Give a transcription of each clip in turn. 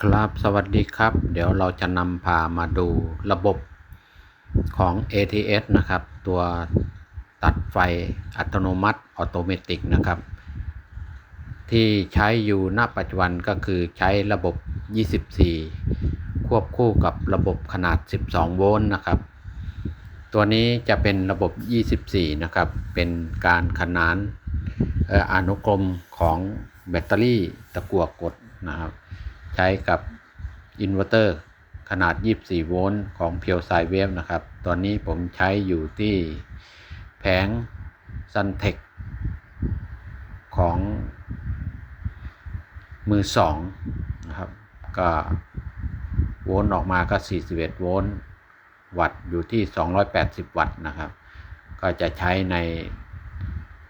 ครับ สวัสดีครับ เดี๋ยวเราจะนำพามาดูระบบของ ATS นะครับ ตัวตัดไฟอัตโนมัติออโตเมติกนะครับ ที่ใช้อยู่ณปัจจุบันก็คือใช้ระบบ 24 ควบคู่กับระบบขนาด 12 โวลต์นะครับ ตัวนี้จะเป็นระบบ 24 นะครับ เป็นการขนานอออนุกรมของแบตเตอรี่ตะกั่วกดนะครับ ใช้กับอินเวอร์เตอร์ขนาด 24 โวลต์ของเพียวไซเวฟนะครับ ตอนนี้ผมใช้อยู่ที่แผง Suntek ของมือสองนะครับ ก็โวลต์ออกมาก็ 41 โวลต์วัตต์อยู่ที่ 280 วัตต์นะครับ ก็จะใช้ใน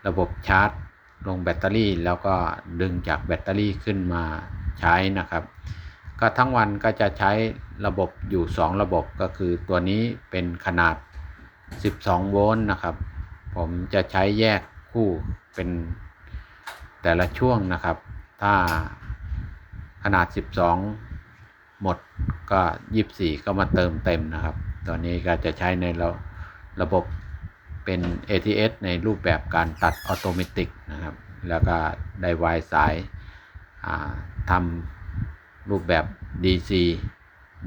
ระบบชาร์จ ลงแบตเตอรี่ แล้วก็ดึงจากแบตเตอรี่ขึ้นมา ใช้นะครับ ก็ทั้งวันก็จะใช้ระบบอยู่ 2 ระบบก็คือตัวนี้เป็นขนาด 12 โวลต์นะครับ ผมจะใช้แยกคู่เป็นแต่ละช่วงนะครับ ถ้าขนาด 12 หมดก็ 24 ก็มาเติมเต็มนะครับตัวนี้ก็จะใช้ในระระบบเป็น ATS ในรูปแบบการตัดออโตเมติกนะครับ แล้วก็ได้วายสาย ทำรูปแบบ DC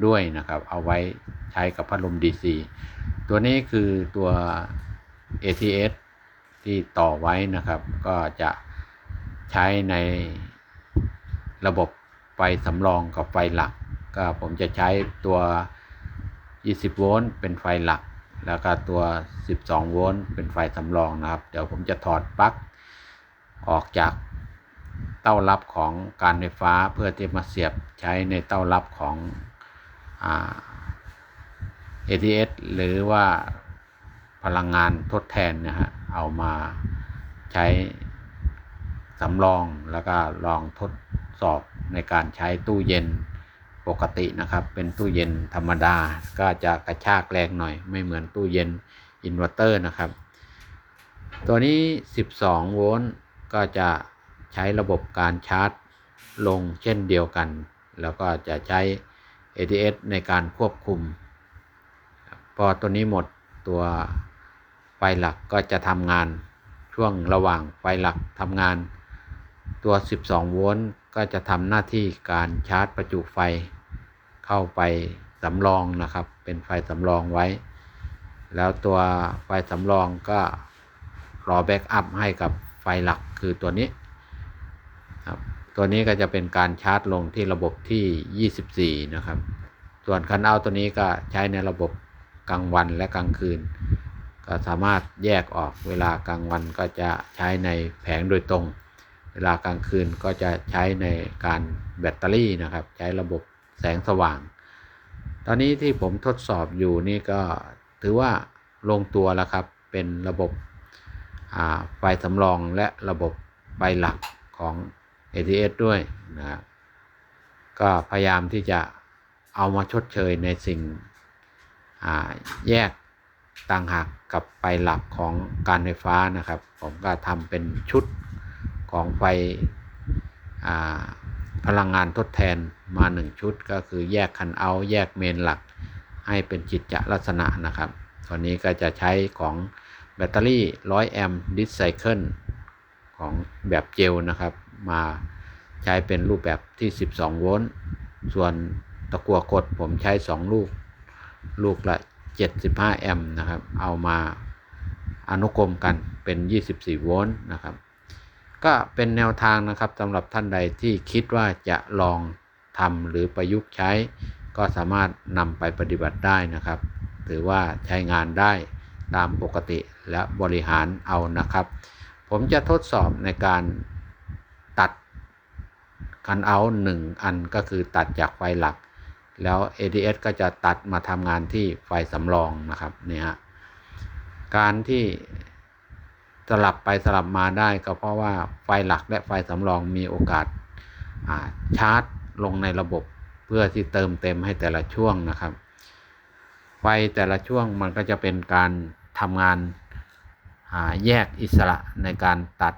ด้วยนะครับ เอาไว้ใช้กับพัดลม DC ตัวนี้คือตัว ATS ที่ต่อไว้นะครับ ก็จะใช้ในระบบไฟสำรองกับไฟหลัก ก็ผมจะใช้ตัว 20 โวลต์เป็นไฟหลัก แล้วก็ตัว 12 โวลต์เป็นไฟสำรองนะครับ เดี๋ยวผมจะถอดปลั๊กออกจาก เต้ารับของการไฟฟ้าเพื่อที่มาเสียบใช้ในเต้ารับของเอ่า ATS หรือว่าพลังงานทดแทนนะฮะเอามาใช้สำรองแล้วก็ลองทดสอบในการใช้ตู้เย็นปกตินะครับ เป็นตู้เย็นธรรมดาก็จะกระชากแรงหน่อย ไม่เหมือนตู้เย็นอินเวอร์เตอร์นะครับ ตัวนี้ 12 โวลต์ก็จะ ใช้ระบบการชาร์จลงเช่นเดียวกัน แล้วก็จะใช้ ATS ในการควบคุม พอตัวนี้หมดตัวไฟหลักก็จะทำงานช่วงระหว่างไฟหลักทำงาน ตัว 12 โวลต์ก็จะทำหน้าที่การชาร์จประจุไฟ เข้าไปสำรองนะครับ เป็นไฟสำรองไว้ แล้วตัวไฟสำรองก็รอแบ็กอัพให้กับไฟหลักคือตัวนี้ ตัวนี้ก็จะเป็นการชาร์จลงที่ระบบที่ 24 นะครับ ส่วนคันเอาตัวนี้ก็ใช้ในระบบกลางวันและกลางคืน ก็สามารถแยกออกเวลากลางวันก็จะใช้ในแผงโดยตรง เวลากลางคืนก็จะใช้ในการแบตเตอรี่นะครับ ใช้ระบบแสงสว่าง ตอนนี้ที่ผมทดสอบอยู่นี่ก็ถือว่าลงตัวแล้วครับ เป็นระบบไฟสำรองและระบบไฟหลักของ ATS ด้วยนะครับก็พยายามที่จะเอามาชดเชยในสิ่งแยกต่างหากกับไฟหลักของการไฟฟ้านะครับ ผมก็ทำเป็นชุดของไฟพลังงานทดแทนมา 1 ชุดก็คือแยกคันเอาแยกเมนหลัก ให้เป็นจิตจะลักษณะนะครับตัวนี้ก็จะใช้ของแบตเตอรี่ 100 แอมป์ดิสไซเคิลของแบบเจลนะครับ มาใช้เป็นรูปแบบที่ 12 โวลต์ส่วนตะกั่วกดผมใช้ 2 ลูก ลูกละ 75 แอมป์นะครับ เอามาอนุกรมกันเป็น 24 โวลต์นะครับ ก็เป็นแนวทางนะครับสำหรับท่านใดที่คิดว่าจะลองทำหรือประยุกต์ใช้ ก็สามารถนำไปปฏิบัติได้นะครับ ถือว่าใช้งานได้ตามปกติและบริหารเอานะครับ ผมจะทดสอบในการ คันเอาหนึ่งอันก็คือตัดจากไฟหลัก แล้ว ADS ก็จะตัดมาทำงานที่ไฟสำรองนะครับเนี่ยฮะการที่สลับไปสลับมาได้ก็เพราะว่าไฟหลักและไฟสำรองมีโอกาสชาร์จลงในระบบเพื่อที่เติมเต็มให้แต่ละช่วงนะครับ ไฟแต่ละช่วงมันก็จะเป็นการทำงานแยกอิสระในการตัด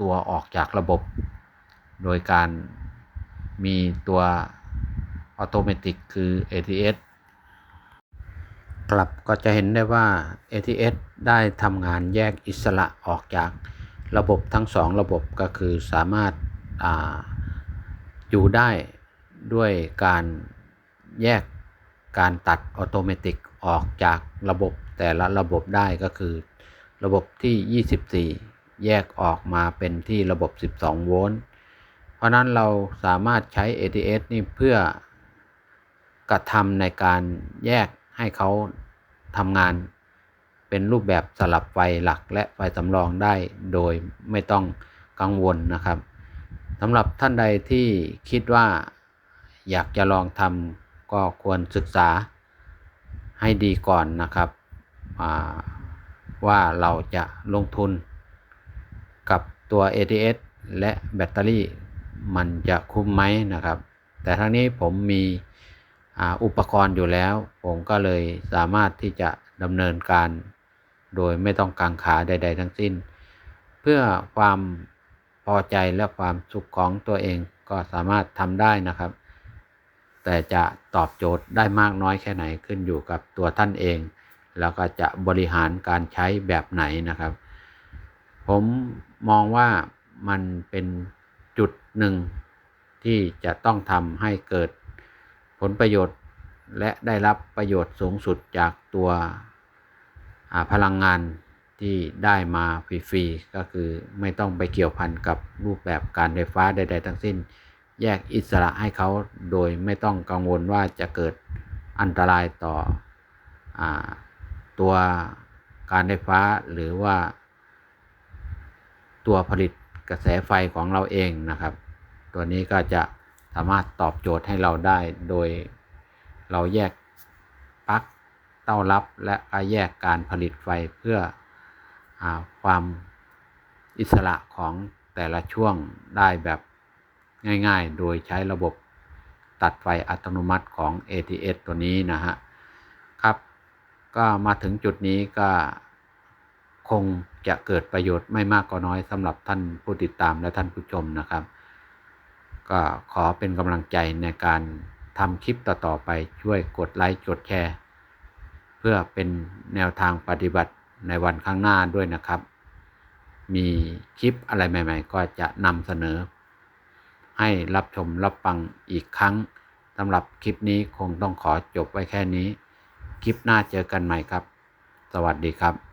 ตัวออกจากระบบ โดยการ มีตัวอโตเมติกคือ ATS กลับก็จะเห็นได้ว่า ATS ได้ทำงานแยกอิสระออกจากระบบทั้งสองระบบก็คือสามารถอาอยู่ได้ด้วยการแยกการตัดออโตเมติกออกจากระบบแต่ละระบบได้ก็คือ ระบบที่ 24 แยกออกมาเป็นที่ระบบ 12 โวลต์ ราะนั้นเราสามารถใช้ ATS นี่เพื่อกระทำในการแยกให้เขาทำงาน เป็นรูปแบบสลับไฟหลักและไฟสำรองได้โดยไม่ต้องกังวลนะครับสำหรับท่านใดที่คิดว่าอยากจะลองทำก็ควรศึกษาให้ดีก่อนนะครับ ว่าเราจะลงทุนกับตัว ATS และแบตเตอรี่ มันจะคุ้มไหมนะครับ แต่ทั้งนี้ผมมีอุปกรณ์อยู่แล้ว ผมก็เลยสามารถที่จะดำเนินการ โดยไม่ต้องกังขาใด ๆ ทั้งสิ้น เพื่อความพอใจและความสุขของตัวเองก็สามารถทำได้นะครับ แต่จะตอบโจทย์ได้มากน้อยแค่ไหนขึ้นอยู่กับตัวท่านเอง แล้วก็จะบริหารการใช้แบบไหนนะครับ ผมมองว่ามันเป็น จุดหนึ่งที่จะต้องทำให้เกิดผลประโยชน์และได้รับประโยชน์สูงสุดจากตัวพลังงานที่ได้มาฟรีๆก็คือไม่ต้องไปเกี่ยวพันกับรูปแบบการไฟฟ้าใด ๆ ทั้งสิ้น แยกอิสระให้เขาโดยไม่ต้องกังวลว่าจะเกิดอันตรายต่ออตัวการไฟฟ้าหรือว่าตัวผลิต กระแสไฟของเราเองนะครับ ตัวนี้ก็จะสามารถตอบโจทย์ให้เราได้โดยเราแยกปลั๊กเต้ารับและก็แยกการผลิตไฟเพื่ออความอิสระของแต่ละช่วงได้แบบง่ายๆ โดยใช้ระบบตัดไฟอัตโนมัติของ ATS ตัวนี้นะฮะ ครับ ก็มาถึงจุดนี้ก็ คงจะเกิดประโยชน์ไม่มากก็น้อยสำหรับท่านผู้ติดตามและท่านผู้ชมนะครับ ก็ขอเป็นกำลังใจในการทำคลิปต่อ ๆ ไปช่วยกดไลค์กดแชร์ เพื่อเป็นแนวทางปฏิบัติในวันข้างหน้าด้วยนะครับ มีคลิปอะไรใหม่ ๆ ก็จะนำเสนอ ให้รับชมรับฟังอีกครั้งสำหรับคลิปนี้คงต้องขอจบไว้แค่นี้ คลิปหน้าเจอกันใหม่ครับ สวัสดีครับ